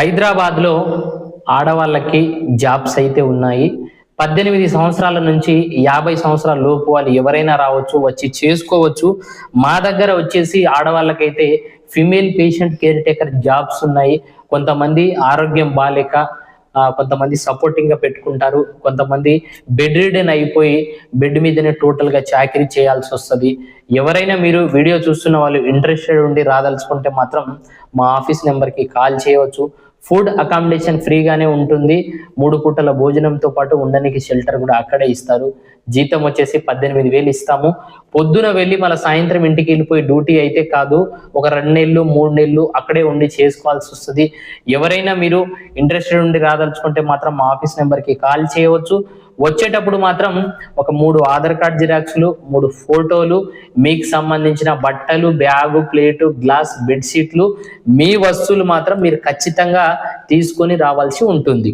హైదరాబాద్లో ఆడవాళ్ళకి జాబ్స్ అయితే ఉన్నాయి. పద్దెనిమిది సంవత్సరాల నుంచి యాభై సంవత్సరాల లోపు వాళ్ళు ఎవరైనా రావచ్చు వచ్చి చేసుకోవచ్చు. మా దగ్గర వచ్చేసి ఆడవాళ్ళకైతే female patient caretaker jobs ఉన్నాయి. కొంతమంది ఆరోగ్యం బాలేక కొంతమంది సపోర్టింగ్గా పెట్టుకుంటారు. కొంతమంది బెడ్ రిడెన్ అయిపోయి బెడ్ మీదనే టోటల్గా చాకరీ చేయాల్సి వస్తుంది. ఎవరైనా మీరు వీడియో చూస్తున్న వాళ్ళు ఇంట్రెస్టెడ్ ఉండి రాదలుచుకుంటే మాత్రం మా ఆఫీస్ నెంబర్కి కాల్ చేయవచ్చు. ఫుడ్ అకామిడేషన్ ఫ్రీగానే ఉంటుంది. మూడు పూటల భోజనంతో పాటు ఉండడానికి షెల్టర్ కూడా అక్కడే ఇస్తారు. జీతం వచ్చేసి పద్దెనిమిది వేలు ఇస్తాము. పొద్దున వెళ్ళి మళ్ళీ సాయంత్రం ఇంటికి వెళ్ళిపోయి డ్యూటీ అయితే కాదు. ఒక రెండు నెలలు మూడు నెలలు అక్కడే ఉండి చేసుకోవాల్సి వస్తుంది. ఎవరైనా మీరు ఇంట్రెస్టెడ్ ఉండి రాదలుచుకుంటే మాత్రం మా ఆఫీస్ నెంబర్కి కాల్ చేయవచ్చు. వచ్చేటప్పుడు మాత్రం ఒక మూడు ఆధార్ కార్డ్ జిరాక్స్లు మూడు ఫోటోలు మీకు సంబంధించిన బట్టలు బ్యాగు ప్లేటు గ్లాస్ బెడ్షీట్లు మీ వస్తువులు మాత్రం మీరు ఖచ్చితంగా తీసుకొని రావాల్సి ఉంటుంది.